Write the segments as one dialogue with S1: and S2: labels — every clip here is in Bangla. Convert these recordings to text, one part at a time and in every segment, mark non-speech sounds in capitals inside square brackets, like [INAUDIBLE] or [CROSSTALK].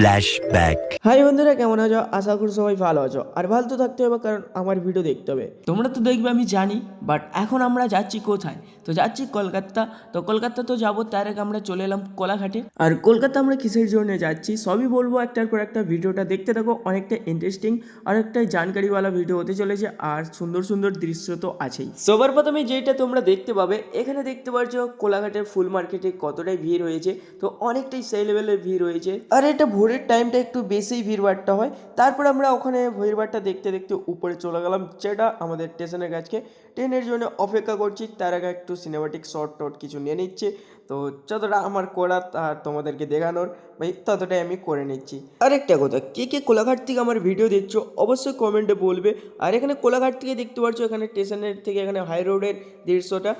S1: Flashback.
S2: হাই বন্ধুরা, কেমন আছো? আশা করি সবাই ভালো আছো। আর ভালো তো থাকতে হবে, কারণ আমার ভিডিও দেখতে হবে। তোমরা তো দেখবে, আমি জানি বাট এখন আমরা যাচ্ছি কোথায়? তো যাচ্ছি কলকাতা। তো কলকাতা তো যাব, তার আগে আমরা চলে এলাম কোলাঘাটে। আর কলকাতা আমরা কিসের জন্য যাচ্ছি, সবই বলব একটার পর একটা ভিডিওটা দেখতে থাকো। অনেকটা ইন্টারেস্টিং আর একটা জানকারিওয়ালা ভিডিও হতে চলেছে, আর সুন্দর সুন্দর দৃশ্য তো আছেই। সবার প্রথমে যেটা তোমরা দেখতে পাবে, এখানে দেখতে পাচ্ছ কোলাঘাটের ফুল মার্কেটে কতটাই ভিড় হয়েছে। তো অনেকটাই সেই লেভেলের ভিড় হয়েছে। আর এটা ভোরের টাইমটা একটু বেশিই ভিড়ভাড়টা হয়। তারপর আমরা ওখানে ভিড়ভাড়টা দেখতে দেখতে উপরে চলে গেলাম। যেটা আমাদের স্টেশনের কাছকে ট্রেনের জন্য অপেক্ষা করছি। তার আগে একটু সিনেমাটিক শর্ট টট কিছু নিয়ে নিচ্ছে। তো যতটা আমার করা আর তোমাদেরকে দেখানোর, ভাই, ততটাই আমি করে নিচ্ছি। আরেকটা কথা, কে কে কোলাঘাট থেকে আমার ভিডিও দেখছ, অবশ্যই কমেন্টে বলবে। আর এখানে কোলাঘাট থেকে দেখতে পাচ্ছ এখানে স্টেশনের থেকে এখানে হাই রোডের দৃশ্যটা।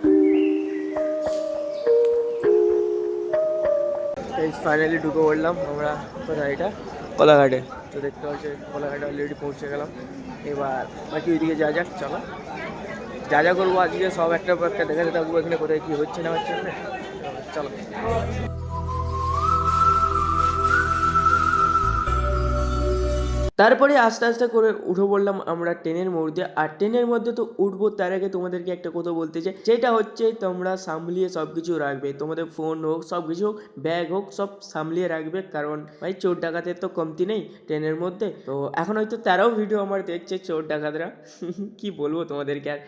S2: ফাইনালি ঢুকে পড়লাম আমরা কোথায় এটা? কোলাঘাটে। তো দেখতে পাচ্ছি কোলাঘাটে অলরেডি পৌঁছে গেলাম। এবার বাকি ওইদিকে যা যাক চলো। যা যা করব আজকে সব একটা একটা দেখা যেতে থাকব এখানে কোথায় কী হচ্ছে না হচ্ছে। চলো। তারপরে আস্তে আস্তে করে উঠে বললাম আমরা ট্রেনের মধ্যে। আর ট্রেনের মধ্যে তো উঠবো, তার আগে তোমাদেরকে একটা কথা বলতে চাই। সেটা হচ্ছে তোমরা সামলিয়ে সব কিছু রাখবে। তোমাদের ফোন হোক সব কিছু হোক ব্যাগ হোক, সব সামলিয়ে রাখবে। কারণ ভাই, চোর ডাকাতের তো কমতি নেই ট্রেনের মধ্যে। তো এখন হয়তো তারাও ভিডিও আমার দেখছে, চোর ডাকাতরা। [LAUGHS] কি বলব তোমাদেরকে আর?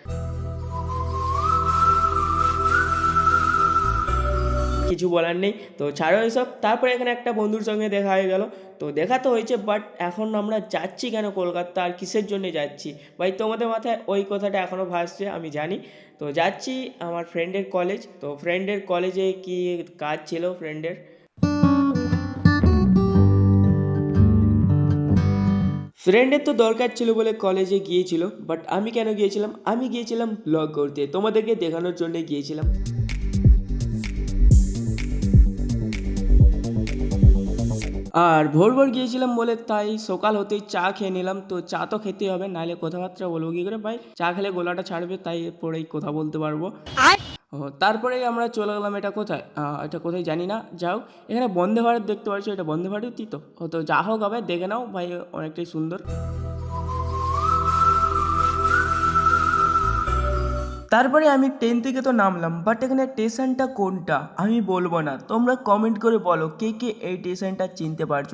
S2: কিছু বলার নেই। তো ছাড়ো এসব। তারপরে এখানে একটা বন্ধুর সঙ্গে দেখা হয়ে গেল। তো দেখা তো হয়েছে বাট এখন আমরা যাচ্ছি কেন কলকাতা? আর কিসের জন্য যাচ্ছি? ভাই, তোমাদের মাথায় ওই কথাটা এখনও ভাসছে, আমি জানি। তো যাচ্ছি আমার ফ্রেন্ডের কলেজ তো ফ্রেন্ডের কলেজে কি কাজ ছিল ফ্রেন্ডের ফ্রেন্ডের তো দরকার ছিল বলে কলেজে গিয়েছিল বাট আমি কেন গিয়েছিলাম? আমি গিয়েছিলাম ব্লগ করতে। তোমাদেরকে দেখানোর জন্য গিয়েছিলাম। আর ভোর ভোর গিয়েছিলাম বলে তাই সকাল হতেই চা খেয়ে নিলাম। তো চা তো খেতেই হবে নাহলে কথাবার্তা বলব কি করে? ভাই চা খেলে গলাটা ছাড়বে তাই পরেই কথা বলতে পারব। ও তারপরেই আমরা চলে গেলাম এটা কোথায়? এটা কোথায় জানি না। যাও এখানে বন্ধে ভারত দেখতে পাচ্ছ এটা বন্ধে ভারতই তো। তো যা হোক হবে দেখে নাও ভাই অনেকটাই সুন্দর। তারপরে আমি ট্রেন থেকে তো নামলাম বাট এখানে স্টেশনটা কোনটা আমি বলব না। তোমরা কমেন্ট করে বলো, কে কে এই স্টেশনটা চিনতে পারছ?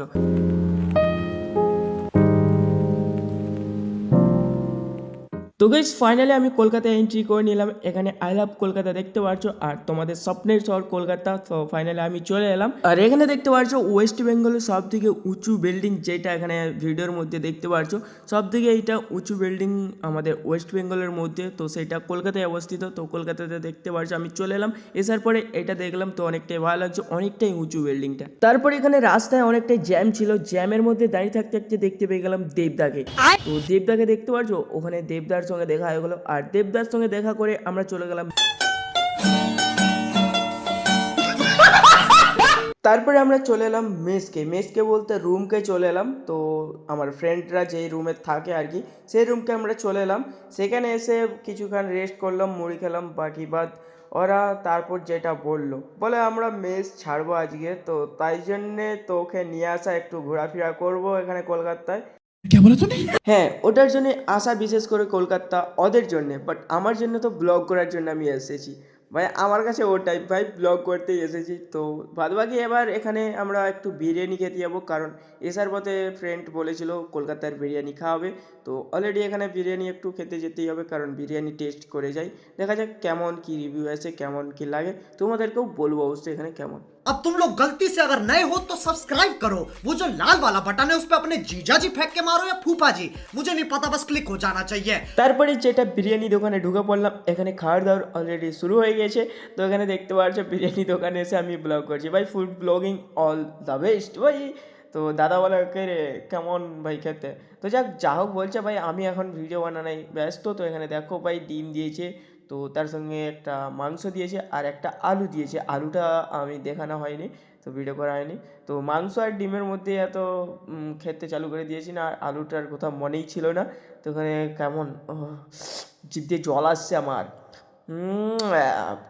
S2: তো গাইজ ফাইনালি আমি কলকাতায় এন্ট্রি করে নিলাম। এখানে আই লাভ কলকাতা দেখতে পারছ আর তোমাদের স্বপ্নের শহর কলকাতা। তো ফাইনালি আমি চলে এলাম। আর এখানে দেখতে পারছ ওয়েস্ট বেঙ্গলের সব থেকে উঁচু বিল্ডিং যেটা এখানে ভিডিওর মধ্যে দেখতে পারছ সব থেকে এইটা উঁচু বিল্ডিং আমাদের ওয়েস্ট বেঙ্গলের মধ্যে। তো সেটা কলকাতায় অবস্থিত তো কলকাতাতে দেখতে পারছ আমি চলে এলাম। এসার পরে এটা দেখলাম তো অনেকটাই ভালো লাগছে অনেকটাই উঁচু বিল্ডিংটা তারপরে এখানে রাস্তায় অনেকটাই জ্যাম ছিল জ্যামের মধ্যে দাঁড়িয়ে থাকতে থাকতে দেখতে পেয়ে গেলাম দেবদাকে। তো দেবদাকে দেখতে পারছ ওখানে দেবদার সঙ্গে দেখা হয়ে গেলো আর দেবদার সঙ্গে দেখা করে আমরা চলে গেলাম। তারপরে আমরা চলে এলাম মেসকে। মেসকে বলতে রুমকে চলে এলাম। তো আমার ফ্রেন্ডরা যেই রুমে থাকে আর কি, সেই রুমকে আমরা চলে এলাম। সেখানে এসে কিছুক্ষণ রেস্ট করলাম, মুড়ি খেলাম, বাকি বাদ। ওরা তারপর যেটা বলল, বলে আমরা মেস ছাড়বো আজকে। তো তাই জন্যে তোকে নিয়ে আসা, একটু ঘোরাফেরা করব এখানে কলকাতায়। হ্যাঁ ওটার জন্য আসা বিশেষ করে কলকাতা ওদের জন্য বাট আমার জন্য তো ব্লগ করার জন্য আমি এসেছি। ভাই, আমার কাছে ওটাই, ভাই ব্লগ করতে এসেছি। তো বাদ বাকি এবার এখানে আমরা একটু বিরিয়ানি খেতে যাব, কারণ এসার পথে ফ্রেন্ড বলেছিল কলকাতার বিরিয়ানি খাওয়াবে। তো অলরেডি এখানে বিরিয়ানি একটু খেতে যেতেই হবে, কারণ বিরিয়ানি টেস্ট করে যাই। দেখা যাক কেমন কি রিভিউ আছে কেমন কি লাগে। তোমাদেরকেও বলব অবশ্যই এখানে কেমন।
S3: अब तुम लोग गलती से अगर नए हो तो सब्सक्राइब करो वो जो लाल वाला बटन है उस पर अपने जीजा जी फेंक के मारो या फूफा जी मुझे नहीं पता बस क्लिक हो जाना चाहिए
S2: তারপরে যেটা বিরিয়ানি দোকানে ঢুকে পড়লাম এখানে খাওয়ার দাওয়ার অলরেডি শুরু হয়ে গেছে তো এখানে দেখতে পাচ্ছ বিরিয়ানি দোকানে এসে আমি ব্লগ করছি ভাই food blogging all the best ভাই তো দাদা বলে কে রে কেমন ভাই খেতে তো যাক যা হোক বলছে ভাই আমি এখন ভিডিও বানানোই ব্যস্ত তো এখানে দেখো ভাই ডিম দিয়েছে তো তার সঙ্গে একটা মাংস দিয়েছে আর একটা আলু দিয়েছে। আলুটা আমি দেখানো হয়নি, তো ভিডিও করা হয়নি। তো মাংস আর ডিমের মধ্যে এত খেতে চালু করে দিয়েছি না, আর আলুটার কথা মনেই ছিল না। তো ওখানে কেমন জিভ দিয়ে জল আসছে আমার।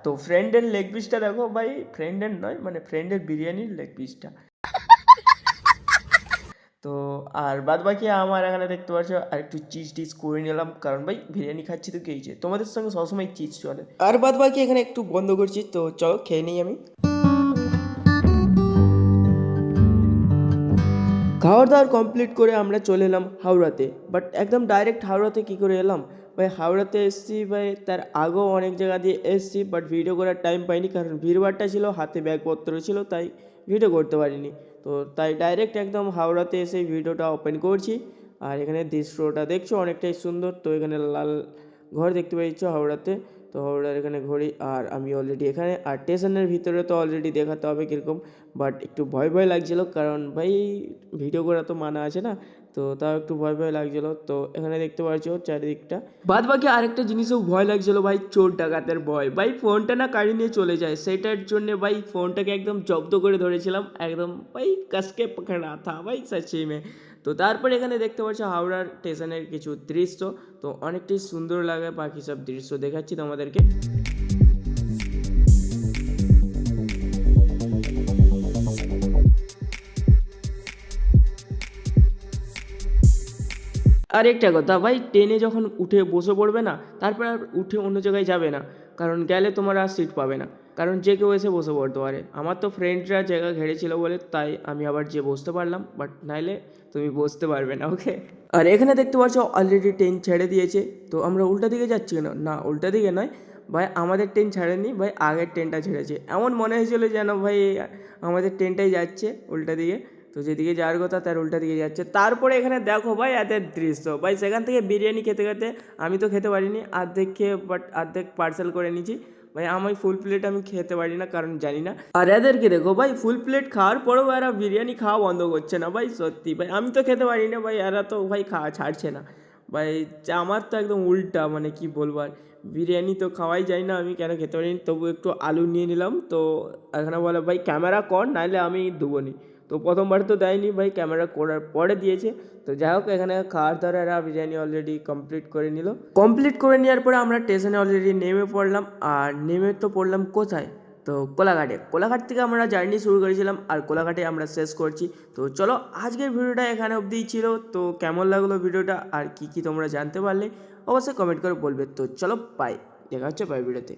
S2: তো ফ্রেন্ডের লেগ পিসটা দেখো ভাই ফ্রেন্ডের নয় মানে ফ্রেন্ডের বিরিয়ানির লেগ পিসটা তো আর বাদ বাকি আমার এখানে দেখতে পাচ্ছ আর একটু চিজ টিজ করে নিলাম। কারণ ভাই, বিরিয়ানি খাচ্ছি তো খেয়েছে তোমাদের সঙ্গে সবসময় চিজ চলে। আর বাদ বাকি এখানে একটু বন্ধ করছি, তো চলো খেয়ে নিই আমি। খাওয়ার দাওয়ার কমপ্লিট করে আমরা চলে এলাম হাওড়াতে। বাট একদম ডাইরেক্ট হাওড়াতে কী করে এলাম? ভাই, হাওড়াতে এসছি ভাই, তার আগেও অনেক জায়গা দিয়ে এসছি বাট ভিডিও করার টাইম পাইনি। কারণ ভিড়ভাড়টা ছিল, হাতে ব্যাগপত্র ছিল, তাই ভিডিও করতে পারিনি। তো তাই ডাইরেক্ট একদম হাওড়াতে এসে ভিডিওটা ওপেন করছি। আর এখানে দৃশ্যটা দেখছ, অনেকটাই সুন্দর। তো এখানে লাল ঘর দেখতে পাচ্ছ হাওড়াতে। তো হাওড়ার এখানে ঘড়ি আর আমি অলরেডি এখানে, আর স্টেশনের ভিতরে তো অলরেডি দেখাতে হবে কীরকম বাট একটু ভয় ভয় লাগছিল কারণ ভাই ভিডিও করা তো মানা আছে না, তো তাও একটু ভয় ভয় লাগছিল। তো এখানে দেখতে পাচ্ছ চারিদিকটা। বাদ বাকি আরেকটা জিনিসও ভয় লাগছিল ভাই, চোর ডাকাতের ভয়। ভাই ফোনটা না কাড়ি নিয়ে চলে যায়, সেটার জন্য ভাই ফোনটাকে একদম জব্দ করে ধরেছিলাম, একদম ভাই কাসকে পকড়া থা ভাই সচ্চি মে। তো তারপরে এখানে দেখতে পাচ্ছ হাওড়ার স্টেশনের কিছু দৃশ্য। তো অনেকটাই সুন্দর লাগে বাকি সব দৃশ্য দেখাচ্ছি তোমাদেরকে। আর একটা কথা, ভাই, ট্রেনে যখন উঠে বসে পড়বে না, তারপর আর উঠে অন্য জায়গায় যাবে না, কারণ গেলে তোমার আর সিট পাবে না। কারণ যে কেউ এসে বসে পড়তে পারে। আমার তো ফ্রেন্ডরা জায়গা ঘেরেছিল বলে তাই আমি আবার যে বসতে পারলাম বাট নাইলে তুমি বসতে পারবে না ওকে আর এখানে দেখতে পাচ্ছ অলরেডি ট্রেন ছেড়ে দিয়েছে, তো আমরা উল্টা দিকে যাচ্ছি কেন? না, উল্টা দিকে নয়। ভাই, আমাদের ট্রেন ছাড়েনি, ভাই, আগের ট্রেনটা ছেড়েছে। এমন মনে হয়েছিল যেন ভাই আমাদের ট্রেনটাই যাচ্ছে উল্টা দিকে। তো যেদিকে যাওয়ার কথা তার উল্টা দিকে যাচ্ছে। তারপরে এখানে দেখো ভাই, এদের দৃশ্য। ভাই, সেখান থেকে বিরিয়ানি খেতে খেতে আমি তো খেতে পারিনি, অর্ধেক খেয়ে বাট অর্ধেক পার্সেল করে নিয়েছি। ভাই আমি ফুল প্লেট আমি খেতে পারি না, কারণ জানি না। আর এদেরকে দেখো ভাই ফুল প্লেট খাওয়ার পরেও এরা বিরিয়ানি খাওয়া বন্ধ করছে না ভাই, সত্যি ভাই। আমি তো খেতে পারি না ভাই, এরা তো ভাই খাওয়া ছাড়ছে না। ভাই আমার তো একদম উল্টা মানে কি বলব আর। বিরিয়ানি তো খাওয়াই যায় না, আমি কেন খেতে পারিনি তবু একটু আলু নিয়ে নিলাম, তো এখানে বলে, ভাই ক্যামেরা কর নাহলে আমি দেবো নি। তো প্রথমবার তো দেয়নি ভাই ক্যামেরা করার পরে দিয়েছে। তো যাই হোক, এখানে খাওয়ার দাওয়ার বিরিয়ানি অলরেডি কমপ্লিট করে নিল। কমপ্লিট করে নেওয়ার পরে আমরা স্টেশনে অলরেডি নেমে পড়লাম। আর নেমে তো পড়লাম কোথায়? তো কোলাঘাটে। কোলাঘাট থেকে আমরা জার্নি শুরু করেছিলাম আর কোলাঘাটে আমরা শেষ করছি। তো চলো, আজকের ভিডিওটা এখানে অবধিই ছিল। তো কেমন লাগল ভিডিওটা? আর কি কি তোমরা জানতে পারলে অবশ্যই কমেন্ট করে বলবে। তো চলো পাই দেখা হচ্ছে পাই ভিডিওতে।